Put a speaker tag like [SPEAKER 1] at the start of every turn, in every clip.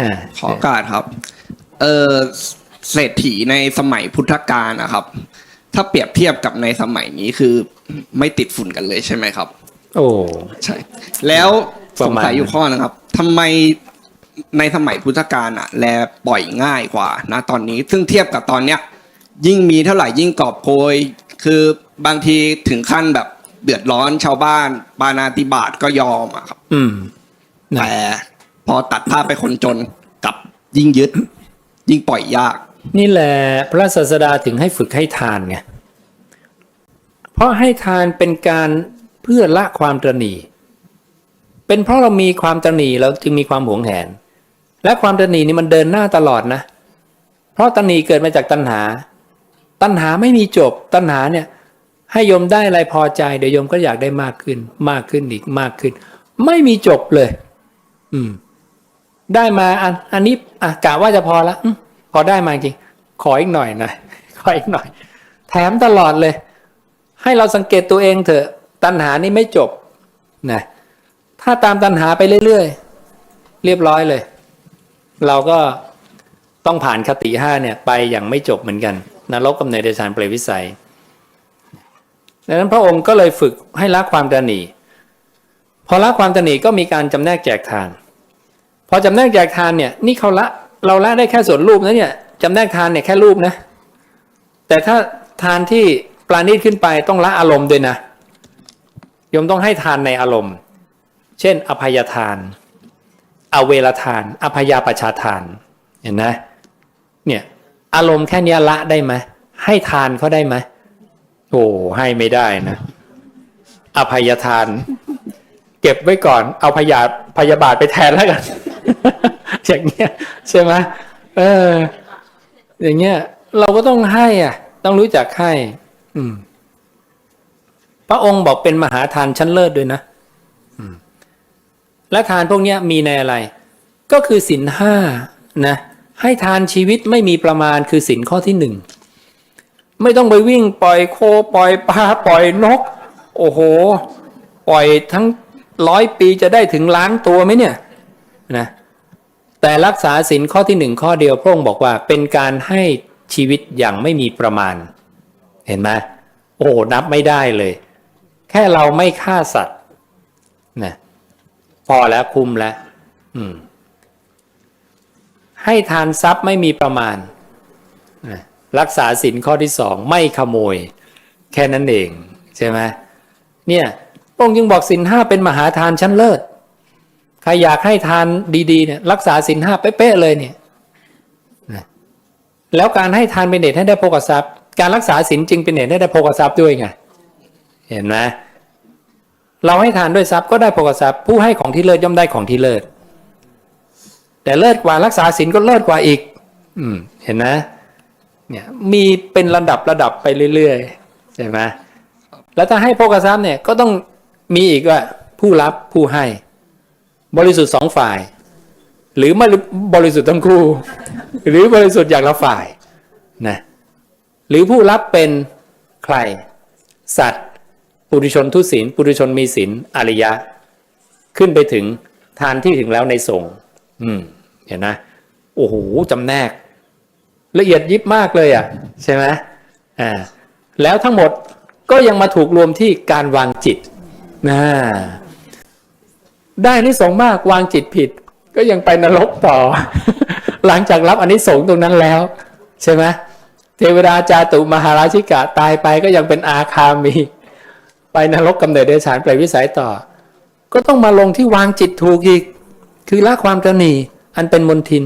[SPEAKER 1] อ่า
[SPEAKER 2] ขอโอการครับ เออเศรษฐีในสมัยพุทธกาลนะครับ ถ้าเปรียบเทียบกับในสมัยนี้คือไม่ติดฝุ่นกันเลยใช่ไหมครับ
[SPEAKER 1] โอ้
[SPEAKER 2] ใช่ แล้ว
[SPEAKER 1] ป
[SPEAKER 2] ส
[SPEAKER 1] ระ
[SPEAKER 2] ง
[SPEAKER 1] มาณ
[SPEAKER 2] สัยอยู่ข้อนะครับทำไมในสมัยพุทธกาลอะแลปล่อยง่ายกว่านะตอนนี้ ซึ่งเทียบกับตอนเนี้ย ยิ่งมีเท่าไหร่ยิ่งกอบโกย คือบางทีถึงขั้นแบบเดือดร้อนชาวบ้านปานาติบาตก็ยอมอะครับ
[SPEAKER 1] อืมนะ
[SPEAKER 2] แต่ พอตัดภาพไปคนจนกับยิ่งยึด ยิ่งปล่อยยาก
[SPEAKER 1] นี่แหละพระศาสดาถึงให้ฝึกให้ทานไงเพราะให้ทานเป็นการเพื่อละความตรณีเป็นเพราะเรามีความตรณีเราจึงมีความหวงแหน และความตรณีนี่มันเดินหน้าตลอดนะ เพราะตรณีเกิดมาจากตัณหา ตัณหาไม่มีจบตัณหาเนี่ยให้โยมได้อะไรพอใจเดี๋ยวโยมก็อยากได้มากขึ้น มากขึ้นอีกมากขึ้น ไม่มีจบเลย อืม ได้มาอันอันนี้อะกะว่าจะพอละพอได้มาจริง ขออีกหน่อยหน่อยขออีกหน่อย แถมตลอดเลย ให้เราสังเกตตัวเองเถอะ ตัณหานี่ไม่จบนะถ้าตามตัณหาไปเรื่อยๆ เรียบร้อยเลย เราก็ต้องผ่านคติห้าเนี่ย ไปอย่างไม่จบเหมือนกันนรกกำเนิดเดชานเปรวิสัยดังนั้นพระองค์ก็เลยฝึกให้ละความตระหนีพอละความตระหนีก็มีการจำแนกแจกทาน พอจำแนกแจกทานเนี่ยนี่เขาละเราละได้แค่ส่วนรูปนะเนี่ยจำแนกทานเนี่ยแค่รูปนะ แต่ถ้าทานที่ปราณีตขึ้นไปต้องละอารมณ์ด้วยนะโยมต้องให้ทานในอารมณ์ เช่น อภัยทาน อเวรทาน อภยาปชาทาน เห็นไหมเนี่ยอารมณ์แค่เนี้ยละได้ไหมให้ทานเขาได้ไหมโอ้ให้ไม่ได้นะ อภัยทาน เก็บไว้ก่อน เอาพยาพยาบาทไปแทนแล้วกัน อย่างเงี้ยใช่ไหมเออ อย่างเงี้ย เราก็ต้องให้ อะ ต้องรู้จักให้ อืม พระองค์บอกเป็นมหาทานชั้นเลิศด้วยนะอืมและทานพวกเนี้ยมีในอะไร ก็คือสินห้านะให้ทานชีวิตไม่มีประมาณคือสินข้อที่หนึ่งไม่ต้องไปวิ่งปล่อยโคปล่อยปลาปล่อยนก โอ้โห ปล่อยทั้งร้อยปีจะได้ถึงล้านตัวไหมเนี่ย แต่รักษาสินข้อที่หนึ่งข้อเดียวพระองค์บอกว่าเป็นการให้ชีวิตอย่างไม่มีประมาณ เห็นไหมโอ้นับไม่ได้เลย แค่เราไม่ฆ่าสัตว์นะพอแล้วคุ้มแล้วอืมให้ทานทรัพย์ไม่มีประมาณนะรักษาสินข้อที่สองไม่ขโมย แค่นั้นเอง ใช่ไหมเนี่ยพระองค์จึงบอกสินห้าเป็นมหาทานชั้นเลิศ ใครอยากให้ทานดีๆเนี่ยรักษาสินห้าเป๊ะๆเลยเนี่ยแล้วการให้ทานเป็นเหตุให้ได้โภกทรัพย์ การรักษาสินจึงเป็นเหตุให้ได้โภกทรัพย์ด้วยไงเห็นไหมเราให้ทานด้วยทรัพย์ก็ได้โภกทรัพย์ ผู้ให้ของที่เลิศย่อมได้ของที่เลิศแต่เลิศกว่ารักษาสินก็เลิศกว่าอีก อืม เห็นไหมเนี่ยมีเป็นระดับระดับไปเรื่อยๆใช่ไหมแล้วถ้าให้โภกทรัพย์เนี่ยก็ต้องมีอีกว่าผู้รับผู้ให้ บริสุทธิ์สองฝ่าย หรือไม่บริสุทธิ์ทั้งคู่ หรือบริสุทธิ์อย่างละฝ่ายนะหรือผู้รับเป็นใคร สัตว์ ปุถุชนทุศีลปุถุชนมีศีลอริยะ ขึ้นไปถึงทานที่ถึงแล้วในสงฆ์อืม เห็นนะโอ้โหจำแนก ละเอียดยิบมากเลยอะ ใช่ไหมอ่าแล้วทั้งหมดก็ยังมาถูกรวมที่การวางจิตนะ ได้อานิสงส์มากวางจิตผิด ก็ยังไปนรกต่อ หลังจากรับอันนี้สงส์ตรงนั้นแล้ว ใช่ไหมเทวดาจาตุมหาราชิกะตายไปก็ยังเป็นอาคามี ไปนรกกำเนิดเดชานเปวิสัยต่อ ก็ต้องมาลงที่วางจิตถูกอีก คือละความตระหนี่อันเป็นมนทิน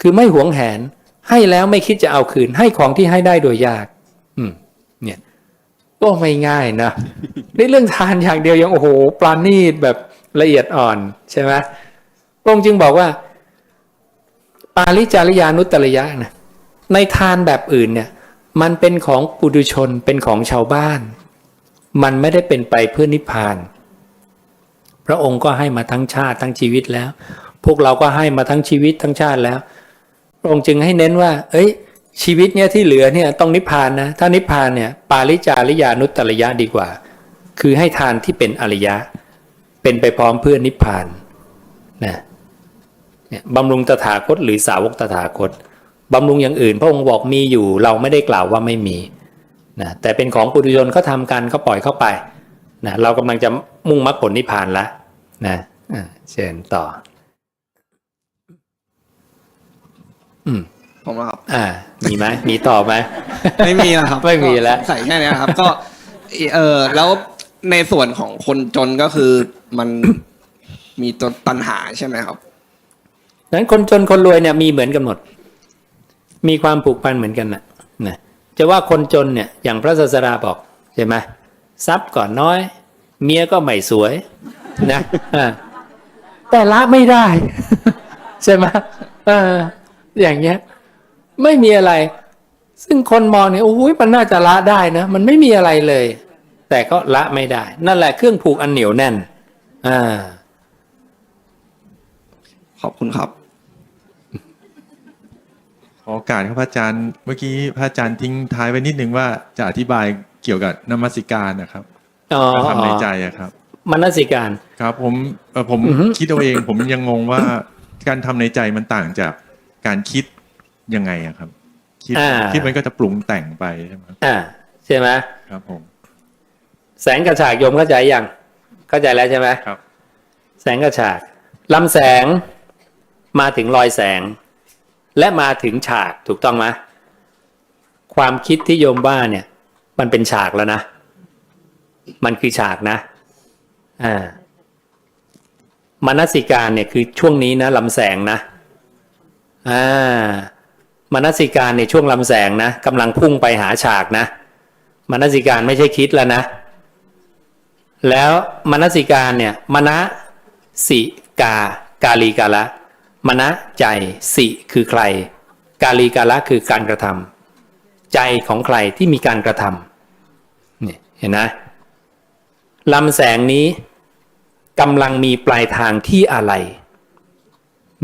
[SPEAKER 1] คือไม่หวงแหน ให้แล้วไม่คิดจะเอาคืน ให้ของที่ให้ได้โดยยาก อืม เนี่ย ก็ไม่ง่ายนะในเรื่องทานอย่างเดียวยังโอ้โหปราณีตแบบ ละเอียดอ่อนใช่ไหมพระองค์จึงบอกว่า ปาลิจาริยานุตริยะนะในทานแบบอื่นเนี่ย มันเป็นของปุถุชนเป็นของชาวบ้าน มันไม่ได้เป็นไปเพื่อนิพพาน พระองค์ก็ให้มาทั้งชาติทั้งชีวิตแล้ว พวกเราก็ให้มาทั้งชีวิตทั้งชาติแล้ว พระองค์จึงให้เน้นว่า เอ้ย ชีวิตเนี่ยที่เหลือเนี่ยต้องนิพพานนะ ถ้านิพพานเนี่ย ปาลิจาริยานุตตริยะดีกว่า คือให้ทานที่เป็นอริยะ เป็นไปพร้อมเพื่อนิพพานนะเนี่ยบำรุงตถาคตหรือสาวกตถาคตบำรุงอย่างอื่น พระองค์บอกมีอยู่เราไม่ได้กล่าวว่าไม่มีนะแต่เป็นของปุถุชนเขาทำกันเขาปล่อยเข้าไปนะเรากำลังจะมุ่งมรรคผลนิพพานแล้วนะอะเชิญต่อ อืม
[SPEAKER 2] ผมนะครับ
[SPEAKER 1] อ่า มีไหมมีต่อไหม
[SPEAKER 2] ไม่มีแล้วครับ
[SPEAKER 1] ไม่มีแล้ว
[SPEAKER 2] ก็ใส่แค่เนี้ยครับ ก็ เออแล้ว ในส่วนของคนจนก็คือมัน มีตัวตัณหาใช่ไหมครับ
[SPEAKER 1] นั้นคนจนคนรวยเนี่ยมีเหมือนกันหมด มีความผูกพันเหมือนกันนะนะจะว่าคนจนเนี่ยอย่างพระศาสดาบอกใช่ไหมทรัพย์ก่อนน้อย เมียก็ไม่สวยนะแต่ละไม่ได้ ใช่ไหมเอออย่างเงี้ย ไม่มีอะไร ซึ่งคนมองเนี่ยโอ้ยมันน่าจะละได้นะมันไม่มีอะไรเลย แต่ก็ละไม่ได้ นั่นแหละเครื่องผูกอันเหนียวแน่น อ่า
[SPEAKER 2] ขอบคุณครับ
[SPEAKER 3] ขอโอกาสครับพระอาจารย์ เมื่อกี้พระอาจารย์ทิ้งท้ายไว้นิดนึงว่าจะอธิบายเกี่ยวกับนมัสการนะครับ
[SPEAKER 1] อ๋อ
[SPEAKER 3] การทำในใจอะครับ
[SPEAKER 1] มนสิการ
[SPEAKER 3] ครับ ผมเอ่อผม
[SPEAKER 1] อือฮึ
[SPEAKER 3] คิดเอาเอง ผมยังงงว่าการทำในใจมันต่างจากการคิดยังไงอะครับ คิด
[SPEAKER 1] อ่า
[SPEAKER 3] คิดมันก็จะปรุงแต่งไปใช่ไหมครับ
[SPEAKER 1] อ่าใช่ไหม
[SPEAKER 3] ครับผม
[SPEAKER 1] แสงกระฉากโยมเข้าใจยังเข้าใจแล้วใช่ไหม
[SPEAKER 3] ครับ
[SPEAKER 1] แสงกระฉากลำแสงมาถึงรอยแสง และมาถึงฉากถูกต้องไหมความคิดที่โยมว่าเนี่ย มันเป็นฉากแล้วนะ มันคือฉากนะอ่ามนสิการเนี่ยคือช่วงนี้นะลำแสงนะอ่ามนสิการในช่วงลำแสงนะกำลังพุ่งไปหาฉากนะมนสิการไม่ใช่คิดแล้วนะ แล้วมนสิการเนี่ยมณสิกา กาลีกาละมณใจสิคือใคร กาลีกาละคือการกระทำใจของใครที่มีการกระทำนี่เห็นนะลำแสงนี้กำลังมีปลายทางที่อะไร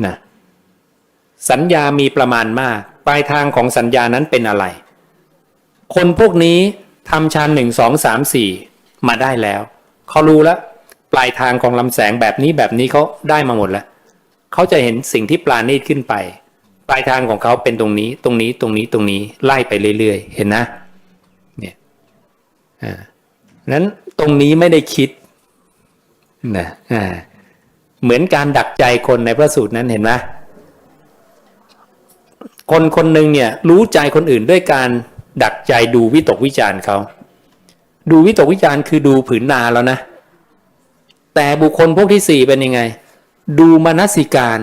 [SPEAKER 1] นะสัญญามีประมาณมาก ปลายทางของสัญญานั้นเป็นอะไร คนพวกนี้ทำชั้นหนึ่งสองสามสี่มาได้แล้ว เขารู้แล้วปลายทางของลำแสงแบบนี้แบบนี้เขาได้มาหมดแล้วเขาจะเห็นสิ่งที่ปลาณีตขึ้นไป ปลายทางของเขาเป็นตรงนี้ ตรงนี้ตรงนี้ตรงนี้ไล่ไปเรื่อยๆ เห็นนะ เนี่ยอ่านั้นตรงนี้ไม่ได้คิดนะอ่าเหมือนการดักใจคนในพระสูตรนั้นเห็นไหมคนคนหนึ่งเนี่ยรู้ใจคนอื่นด้วยการดักใจดูวิตกวิจารณ์เขา ดูวิตกวิจารณ์คือดูผืนนาแล้วนะ แต่บุคคลพวกที่สี่เป็นยังไง ดูมนสิการ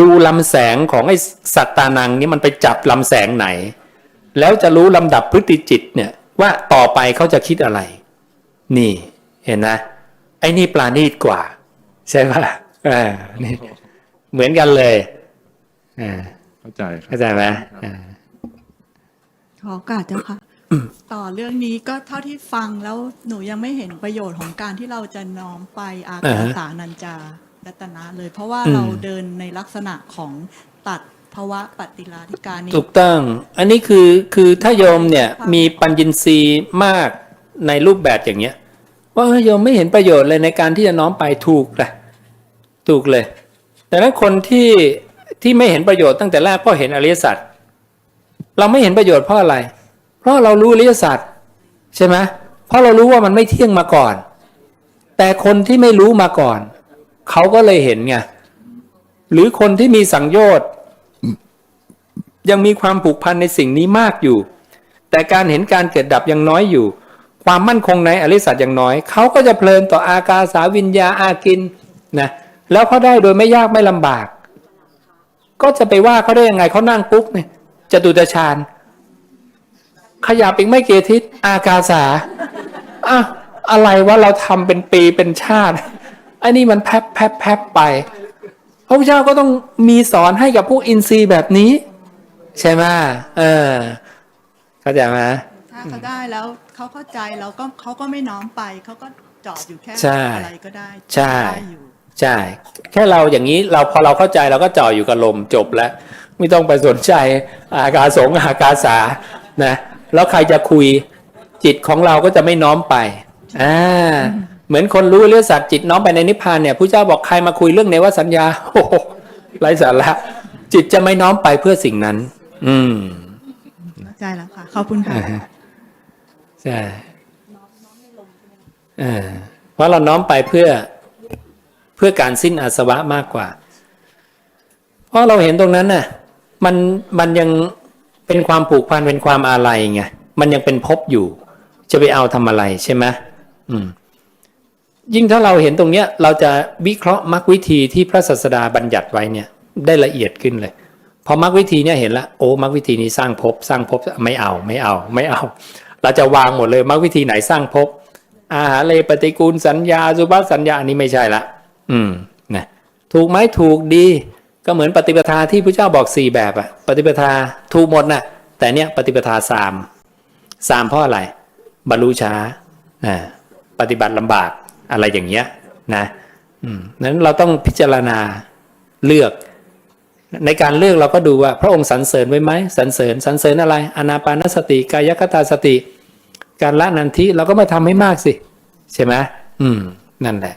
[SPEAKER 1] ดูลำแสงของไอ้สัตตานังนี่มันไปจับลำแสงไหน แล้วจะรู้ลำดับพฤติจิตเนี่ยว่าต่อไปเขาจะคิดอะไร นี่เห็นนะ ไอ้นี่ปลาณีตกว่า ใช่ปะอ่านี่เหมือนกันเลยอ่า
[SPEAKER 3] เข้าใจครับ
[SPEAKER 1] เข้าใจไหมอ่า
[SPEAKER 4] ขอโอกาสเจ้าค่ะ ต่อเรื่องนี้ก็เท่าที่ฟังแล้วหนูยังไม่เห็นประโยชน์ของการที่เราจะน้อมไปอา
[SPEAKER 1] อ่า
[SPEAKER 4] คา
[SPEAKER 1] ฮะ
[SPEAKER 4] สานัญจารัตนะเลย เพราะว่า
[SPEAKER 1] อืม
[SPEAKER 4] เราเดินในลักษณะของตัดภาวะปฏิลาธิการนี้
[SPEAKER 1] ถูกต้อง อันนี้คือคือถ้าโยมเนี่ยมีปัญญินทรีย์มากในรูปแบบอย่างเงี้ยว่าเออโยมไม่เห็นประโยชน์เลยในการที่จะน้อมไปถูกเลยถูกเลยแต่นั้นคนที่ที่ไม่เห็นประโยชน์ตั้งแต่แรกเพราะเห็นอริยสัจเราไม่เห็นประโยชน์เพราะอะไร เพราะเรารู้อริยสัจใช่ไหมเพราะเรารู้ว่ามันไม่เที่ยงมาก่อน แต่คนที่ไม่รู้มาก่อน เขาก็เลยเห็นไงหรือคนที่มีสังโยชน์ยังมีความผูกพันในสิ่งนี้มากอยู่ แต่การเห็นการเกิดดับยังน้อยอยู่ ความมั่นคงในอริยสัจยังน้อย เขาก็จะเพลินต่ออากาสาวิญญาอากินนะแล้วเขาได้โดยไม่ยากไม่ลำบาก ก็จะไปว่าเขาได้ยังไงเขานั่งปุ๊บเนี่ยจตุตฌาน ขยับอีกไม่กี่อาทิตย์อากาสาอะอะไรว่าเราทำเป็นปีเป็นชาติไอ้นี่มันแพบแพบแพบไป พระพุทธเจ้าก็ต้องมีสอนให้กับพวกอินทรีย์แบบนี้ ใช่ไหมเออเข้าใจไหม
[SPEAKER 4] ถ้าเขาได้แล้วเขาเข้าใจเราก็เขาก็ไม่น้อมไปเขาก็จอดอยู่แค่
[SPEAKER 1] ใช่
[SPEAKER 4] อะไรก็ได้
[SPEAKER 1] ใช่
[SPEAKER 4] ได้อยู่
[SPEAKER 1] ใช่ แค่เราอย่างนี้เราพอเราเข้าใจเราก็จ่ออยู่กับลมจบแล้ว ไม่ต้องไปสนใจอากาสงอากาสานะ แล้วใครจะคุยจิตของเราก็จะไม่น้อมไปอ่าเหมือนคนรู้เรื่องสัตว์จิตน้อมไปในนิพพานเนี่ยพระเจ้าบอกใครมาคุยเรื่องเนวสัญญาโอ้โหไร้สาระจิตจะไม่น้อมไปเพื่อสิ่งนั้น อืม
[SPEAKER 4] เข้าใจแล้วค่ะขอบคุณค่ะ
[SPEAKER 1] อ่าฮะใช่เออเพราะเราน้อมไปเพื่อเพื่อการสิ้นอาสวะมากกว่า เพราะเราเห็นตรงนั้นน่ะ มันมันยัง เป็นความผูกพันเป็นความอาลัยไงมันยังเป็นภพอยู่ จะไปเอาทำอะไรใช่ไหมอืมยิ่งถ้าเราเห็นตรงเนี้ย เราจะวิเคราะห์มรรควิธีที่พระศาสดาบัญญัติไว้เนี่ย ได้ละเอียดขึ้นเลยพอมรรควิธีเนี่ยเห็นละโอ้มรรควิธีนี้สร้างภพสร้างภพไม่เอาไม่เอา ไม่เอา เราจะวางหมดเลยมรรควิธีไหนสร้างภพอาหารเลยปฏิกูลสัญญาสุภาษสัญญาอันนี้ไม่ใช่ละ อืมนะถูกไหมถูกดี ก็เหมือนปฏิปทาที่พระเจ้าบอกสี่แบบอะปฏิปทาถูกหมดน่ะแต่เนี้ยปฏิปทาสามสามเพราะอะไร บรรลุช้าอ่าปฏิบัติลำบากอะไรอย่างเงี้ยนะนั้นเราต้องพิจารณาเลือก ในการเลือกเราก็ดูว่า พระองค์สรรเสริญไว้ไหมสรรเสริญสรรเสริญอะไรอนาปานสติกายคตาสติ การละนันทิเราก็มาทำให้มากสิ ใช่ไหมอืม นั่นแหละ อ่า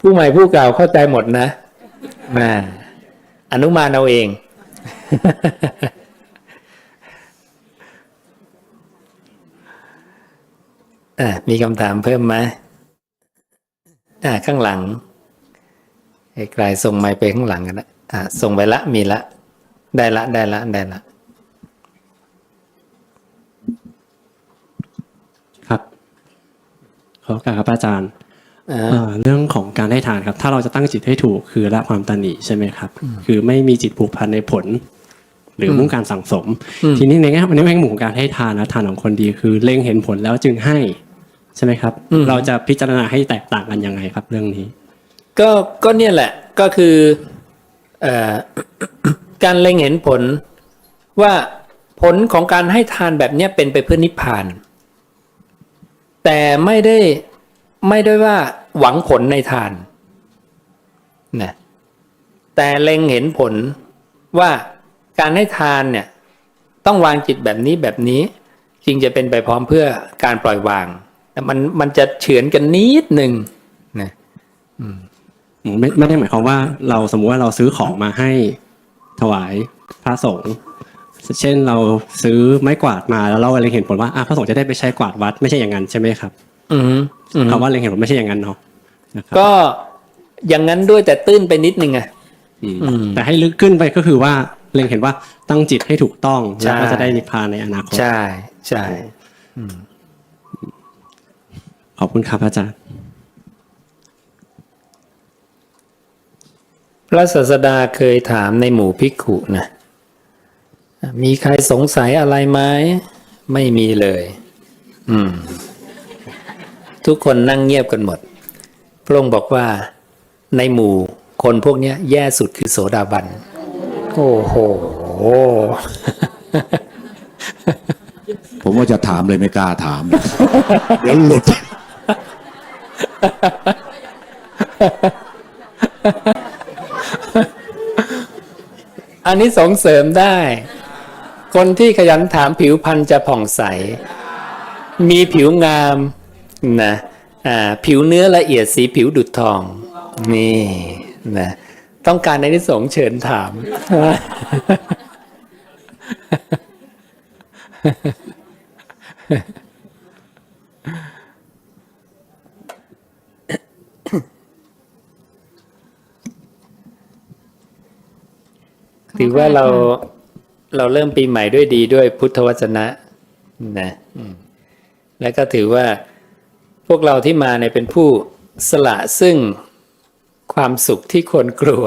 [SPEAKER 1] ผู้ใหม่ผู้เก่าเข้าใจหมดนะมาอนุมานเอาเองอมีคำถามเพิ่มไหมข้างหลังไกลส่งไม้ไปข้างหลังกันนะส่งไปละมีละ ได้ละได้ละได้ละ
[SPEAKER 5] ครับ ขอการครับอาจารย์
[SPEAKER 1] อ่า
[SPEAKER 5] เอ่อเรื่องของการให้ทานครับ ถ้าเราจะตั้งจิตให้ถูกคือละความตันหนีใช่ไหมครับ คือไม่มีจิตผูกพันในผล หรือมุ่งการสั่งสม ทีนี้ในแง่ในแง่มุมของการให้ทานนะทานของคนดี คือเล็งเห็นผลแล้วจึงให้ใช่ไหมครับ เราจะพิจารณาให้แตกต่างกันยังไงครับ เรื่องนี้
[SPEAKER 1] ก็ก็เนี่ยแหละก็คือเอ่อการเล็งเห็นผลว่าผลของการให้ทานแบบเนี้ยเป็นไปเพื่อนิพพาน แต่ไม่ได้ ไม่ได้ว่าหวังผลในทานนะแต่เล็งเห็นผลว่าการให้ทานเนี่ยต้องวางจิตแบบนี้แบบนี้จึงจะเป็นไปพร้อมเพื่อการปล่อยวางแต่มันมันจะเฉือนกันนิดหนึ่งนะ
[SPEAKER 5] ไม่ไม่ได้หมายความว่าเราสมมุติว่าเราซื้อของมาให้ถวายพระสงฆ์เช่นเราซื้อไม้กวาดมาแล้วเราเล็งเห็นผลว่าพระสงฆ์จะได้ไปใช้กวาดวัดไม่ใช่อย่างนั้นใช่ไหมครับ
[SPEAKER 1] อืมอืม
[SPEAKER 5] คำว่าเล็งเห็นผลไม่ใช่อย่างนั้นเนาะนะครับ
[SPEAKER 1] ก็อย่างนั้นด้วยแต่ตื้นไปนิดนึงอะ
[SPEAKER 5] อืม
[SPEAKER 1] อืม
[SPEAKER 5] แต่ให้ลึกขึ้นไปก็คือว่าเล็งเห็นว่าตั้งจิตให้ถูกต้อง
[SPEAKER 1] ใช่
[SPEAKER 5] แล้วก็จะได้นิพพานในอนาคต
[SPEAKER 1] ใช่ใช่
[SPEAKER 5] ขอบคุณครับอาจารย์
[SPEAKER 1] พระศาสดาเคยถามในหมู่ภิกขุนะมีใครสงสัยอะไรไหมไม่มีเลย อืม ทุกคนนั่งเงียบกันหมด พระองค์บอกว่าในหมู่คนพวกเนี้ยแย่สุดคือโสดาบัน โอ้โห
[SPEAKER 6] ผมว่าจะถามเลยไม่กล้าถาม เดี๋ยวหลุด
[SPEAKER 1] อันนี้สงเสริมได้ คนที่ขยันถามผิวพรรณจะผ่องใส มีผิวงาม นะผิวเนื้อละเอียดสีผิวดุดทอง นี่นะต้องการในที่สงเชิญถาม ถือว่าเราเราเริ่มปีใหม่ด้วยดีด้วยพุทธวจนะนะแล้วก็ถือว่า พวกเราที่มาเนี่ยเป็นผู้สละซึ่งความสุขที่คนกลัว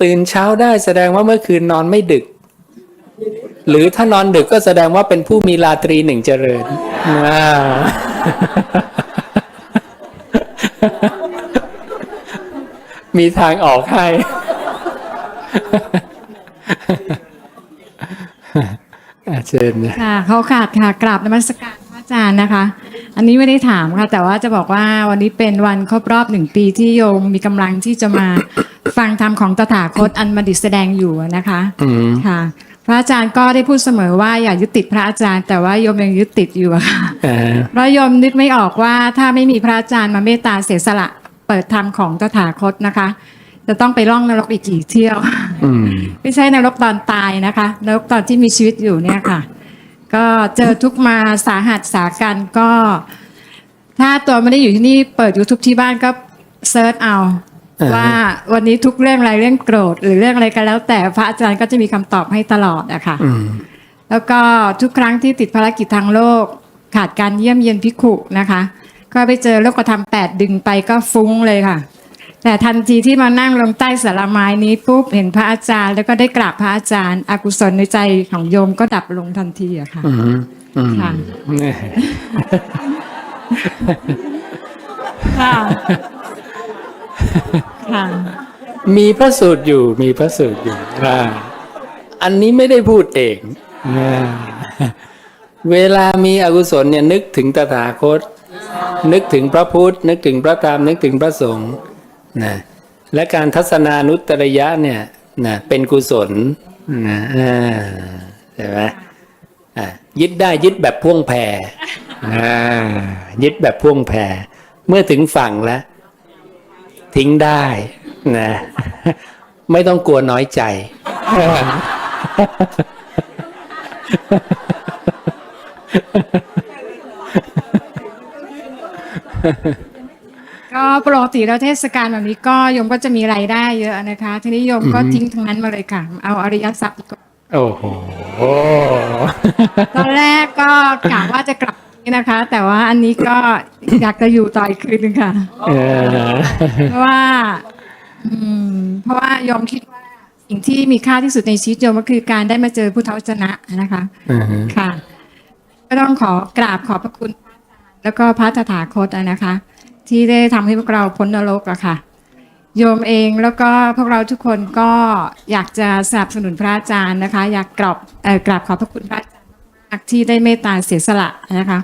[SPEAKER 1] ตื่นเช้าได้แสดงว่าเมื่อคืนนอนไม่ดึก หรือถ้านอนดึกก็แสดงว่าเป็นผู้มีราตรีหนึ่งเจริญอ่ามีทางออกให้ เชิญนะ
[SPEAKER 7] ค่ะเขาขาดค่ะกราบนมัสการพระอาจารย์นะคะ อันนี้ไม่ได้ถามค่ะ แต่ว่าจะบอกว่าวันนี้เป็นวันครบรอบหนึ่งปีที่โยมมีกำลังที่จะมาฟังธรรมของตถาคตอันบัณฑิตแสดงอยู่นะคะ
[SPEAKER 1] อืม
[SPEAKER 7] ค่ะ พระอาจารย์ก็ได้พูดเสมอว่าอย่ายึดติดพระอาจารย์ แต่ว่าโยมยังยึดติดอยู่อะค่ะ
[SPEAKER 1] เออ
[SPEAKER 7] เพราะโยมนึกไม่ออกว่าถ้าไม่มีพระอาจารย์มาเมตตาเสียสละเปิดธรรมของตถาคตนะคะ จะต้องไปล่องนรกอีกกี่เที่ยว
[SPEAKER 1] อืม
[SPEAKER 7] ไม่ใช่นรกตอนตายนะคะนรกตอนที่มีชีวิตอยู่เนี่ยค่ะ ก็เจอทุกข์มาสาหัสสากันก็ ถ้าตัวไม่ได้อยู่ที่นี่เปิด YouTube ที่บ้านก็เซิร์ชเอา
[SPEAKER 1] อ่าฮะ
[SPEAKER 7] ว่าวันนี้ทุกเรื่องอะไรเรื่องโกรธ หรือเรื่องอะไรก็แล้ว แต่พระอาจารย์ก็จะมีคำตอบให้ตลอดอะค่ะ
[SPEAKER 1] อืม
[SPEAKER 7] แล้วก็ทุกครั้งที่ติดภารกิจทางโลก ขาดการเยี่ยมเยียนพิขุนะคะ ก็ไปเจอโลกธรรมแปดดึงไปก็ฟุ้งเลยค่ะ แต่ทันทีที่มานั่งลงใต้สารไม้นี้ปุ๊บเห็นพระอาจารย์ แล้วก็ได้กราบพระอาจารย์ อกุศลในใจของโยมก็ดับลงทันทีอะค่ะ
[SPEAKER 1] อืมอืม
[SPEAKER 7] ค่ะ
[SPEAKER 1] เนี่ย
[SPEAKER 7] ค่ะค่ะ
[SPEAKER 1] มีพระสูตรอยู่ มีพระสูตรอยู่อ่าอันนี้ไม่ได้พูดเองอ่าเวลามีอกุศลเนี่ยนึกถึงตถาคต นึกถึงพระพุทธ นึกถึงพระธรรมนึกถึงพระสงฆ์ นะและการทัศนานุตรยะเนี่ยนะเป็นกุศลนะใช่ไหมยึดได้ยึดแบบพ่วงแพร่ยึดแบบพ่วงแพรเมื่อถึงฝั่งแล้ว ทิ้งได้นะไม่ต้องกลัวน้อยใจ
[SPEAKER 7] ก็ปกติแล้วเทศกาลแบบนี้ก็โยมก็จะมีรายได้เยอะนะคะ ทีนี้โยมก็ทิ้งทั้งนั้นมาเลยค่ะ เอาอริยทรัพย์ดีกว่า
[SPEAKER 1] โอ้โห
[SPEAKER 7] ตอนแรกก็กะว่าจะกลับนี่นะคะ แต่ว่าอันนี้ก็อยากจะอยู่ต่ออีกคืนนึงค่ะ
[SPEAKER 1] เออ
[SPEAKER 7] เพราะว่าอืมเพราะว่ายอมคิดว่าสิ่งที่มีค่าที่สุดในชีวิตโยมก็คือการได้มาเจอพุทธวจนะนะคะ
[SPEAKER 1] อือฮึ
[SPEAKER 7] ค่ะ ก็ต้องขอกราบขอบพระคุณพระอาจารย์แล้วก็พระตถาคตอะนะคะ ที่ได้ทำให้พวกเราพ้นนรกอะค่ะ โยมเองแล้วก็พวกเราทุกคนก็อยากจะสนับสนุนพระอาจารย์นะคะ อยากกราบอกราบขอบพระคุณพระอาจารย์มากที่ได้เมตตาเสียสละนะคะ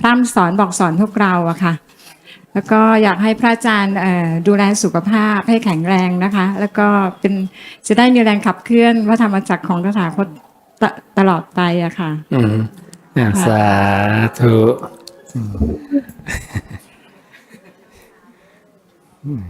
[SPEAKER 7] พร่ำสอนบอกสอนพวกเราอะค่ะ แล้วก็อยากให้พระอาจารย์ดูแลสุขภาพให้แข็งแรงนะคะ แล้วก็เป็นจะได้มีแรงขับเคลื่อนวัฒธรรมจักรของตถาคตตตลอดไปอะค่ะ
[SPEAKER 1] อืมอะสาธุ อืม